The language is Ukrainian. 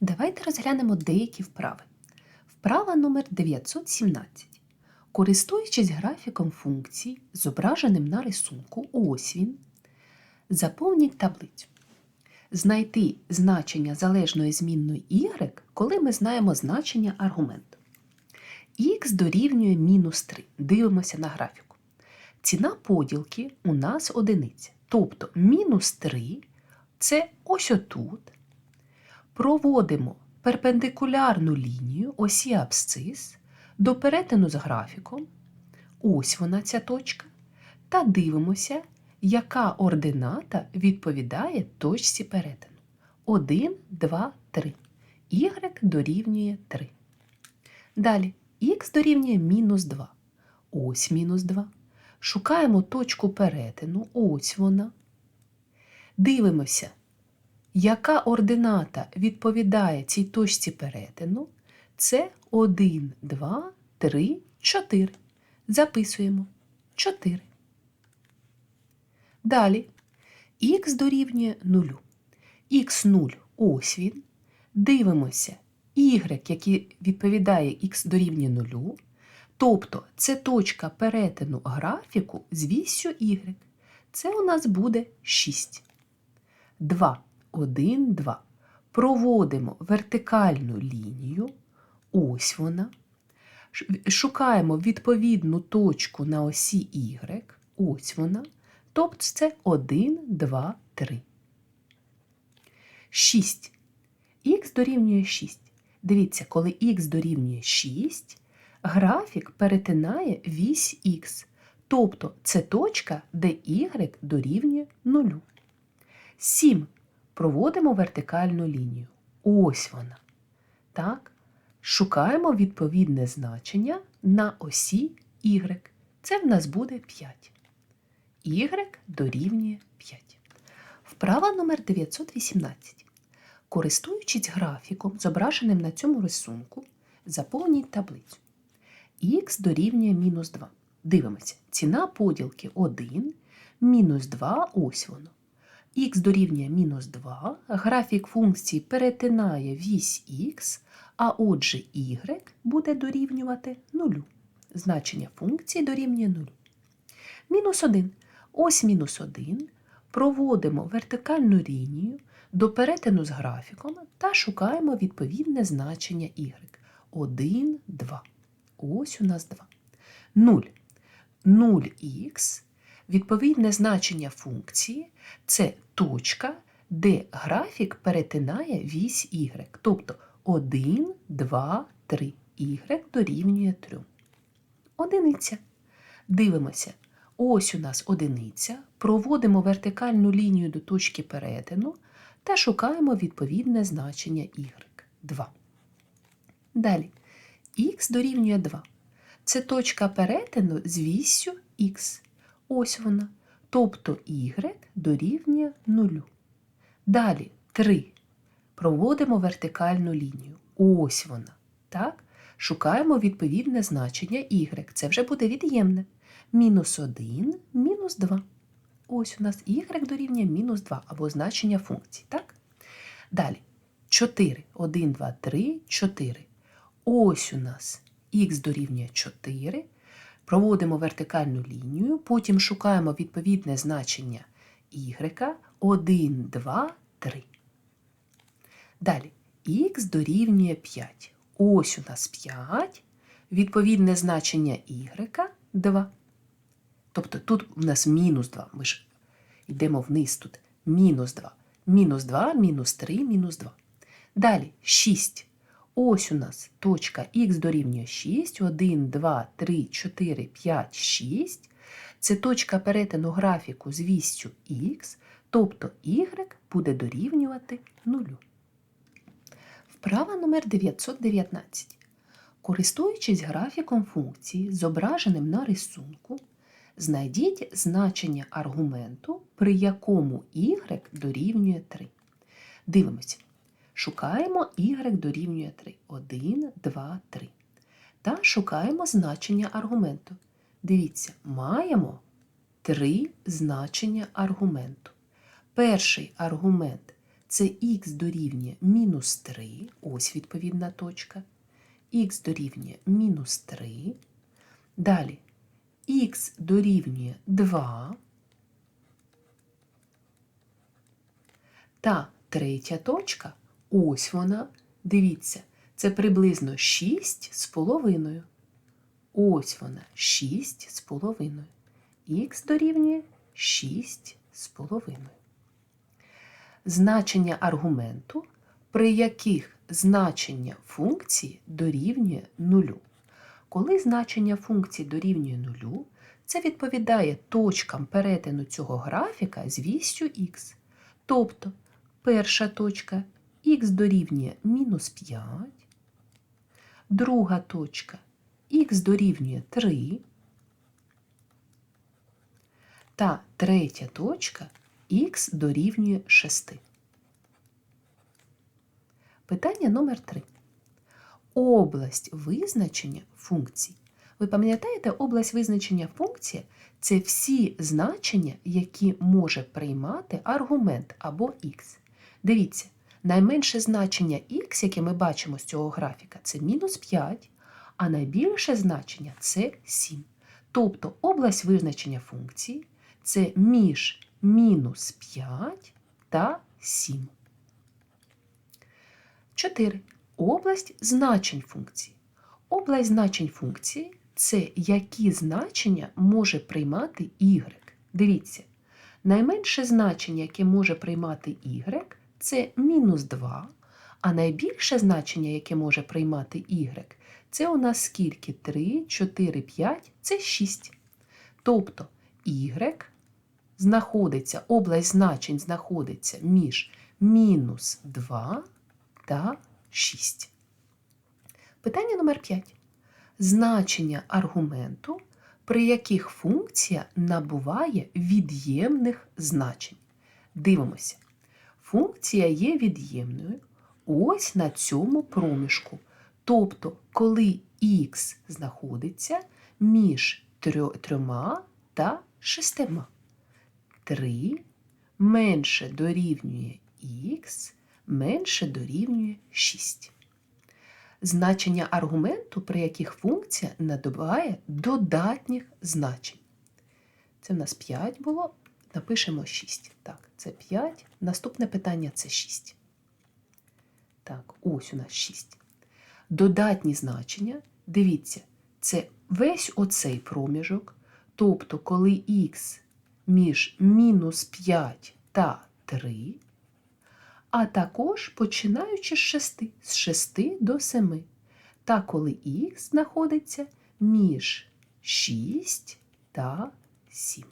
Давайте розглянемо деякі вправи. Вправа номер 917. Користуючись графіком функцій, зображеним на рисунку, ось він, заповніть таблицю. Знайти значення залежної змінної y, коли ми знаємо значення аргументу. Х дорівнює мінус 3. Дивимося на графіку. Ціна поділки у нас одиниця. Тобто мінус 3 це ось отут. Проводимо перпендикулярну лінію осі абсцис до перетину з графіком. Ось вона ця точка. Та дивимося, яка ордината відповідає точці перетину. 1, 2, 3. Y дорівнює 3. Далі х дорівнює мінус 2. Ось мінус 2. Шукаємо точку перетину, ось вона. Дивимося, яка ордината відповідає цій точці перетину. Це 1, 2, 3, 4. Записуємо 4. Далі х дорівнює 0. х0 ось він. Дивимося y, який відповідає х дорівнює 0. Тобто це точка перетину графіку з вісю y. Це у нас буде 6. 2, 1, 2. Проводимо вертикальну лінію. Ось вона. Шукаємо відповідну точку на осі y. Ось вона. Тобто це 1, 2, 3. 6. Х дорівнює 6. Дивіться, коли х дорівнює 6, графік перетинає вісь х. Тобто це точка, де y дорівнює 0. 7. Проводимо вертикальну лінію. Ось вона. Так. Шукаємо відповідне значення на осі y. Це в нас буде 5. y дорівнює 5. Вправа номер 918. Користуючись графіком, зображеним на цьому рисунку, заповніть таблицю. х дорівнює мінус 2. Дивимося, ціна поділки 1, мінус 2, ось воно. Х дорівнює мінус 2, графік функції перетинає вісь х, а отже y буде дорівнювати 0. Значення функції дорівнює 0. Мінус 1. Ось мінус 1. Проводимо вертикальну лінію до перетину з графіком та шукаємо відповідне значення y. 1, 2. Ось у нас 2. 0. 0х. Відповідне значення функції це точка, де графік перетинає вісь y. Тобто 1, 2, 3. y дорівнює 3. Одиниця. Дивимося. Ось у нас одиниця. Проводимо вертикальну лінію до точки перетину та шукаємо відповідне значення y. 2. Далі. х дорівнює 2. Це точка перетину з віссю х. Ось вона. Тобто y дорівнює 0. Далі 3. Проводимо вертикальну лінію. Ось вона. Так? Шукаємо відповідне значення y. Це вже буде від'ємне. Мінус 1, мінус 2. Ось у нас y дорівнює мінус 2 або значення функції. Так? Далі 4. 1, 2, 3, 4. Ось у нас х дорівнює 4. Проводимо вертикальну лінію, потім шукаємо відповідне значення y 1, 2, 3. Далі х дорівнює 5. Ось у нас 5. Відповідне значення y 2. Тобто тут у нас мінус 2. Ми ж йдемо вниз тут. Мінус 2. Мінус 2, мінус 3, мінус 2. Далі 6. Ось у нас точка х дорівнює 6, 1, 2, 3, 4, 5, 6. Це точка перетину графіку з вістю х, тобто y буде дорівнювати 0. Вправа номер 919. Користуючись графіком функції, зображеним на рисунку, знайдіть значення аргументу, при якому y дорівнює 3. Дивимося. Шукаємо y дорівнює 3. 1, 2, 3. Та шукаємо значення аргументу. Дивіться, маємо три значення аргументу. Перший аргумент це х дорівнює мінус 3, ось відповідна точка. х дорівнює мінус 3. Далі х дорівнює 2. Та третя точка, ось вона, дивіться, це приблизно 6 з половиною. Ось вона 6 з половиною. Х дорівнює 6 з половиною. Значення аргументу, при яких значення функції дорівнює нулю. Коли значення функції дорівнює нулю, це відповідає точкам перетину цього графіка з вістю х. Тобто перша точка х дорівнює мінус 5, друга точка х дорівнює 3, та третя точка х дорівнює 6. Питання номер 3. Область визначення функцій. Ви пам'ятаєте, область визначення функції це всі значення, які може приймати аргумент або х. Дивіться, найменше значення х, яке ми бачимо з цього графіка, це мінус 5, а найбільше значення це 7. Тобто область визначення функції це між мінус 5 та 7. 4. Область значень функції. Область значень функції це які значення може приймати y. Дивіться, найменше значення, яке може приймати y, це мінус 2, а найбільше значення, яке може приймати y, це у нас скільки? 3, 4, 5 це 6. Тобто y знаходиться, область значень знаходиться між мінус 2 та 6. Питання номер 5. Значення аргументу, при яких функція набуває від'ємних значень. Дивимося. Функція є від'ємною ось на цьому проміжку. Тобто, коли х знаходиться між трьома та шестима. 3 менше дорівнює х, менше дорівнює 6. Значення аргументу, при яких функція надобає додатніх значень. Це в нас 5 було, напишемо 6. Так, це 5. Наступне питання це 6. Так, ось у нас 6. Додатні значення, дивіться, це весь оцей проміжок. Тобто, коли х між мінус 5 та 3, а також починаючи з 6, з 6 до 7, та коли х знаходиться між 6 та 7.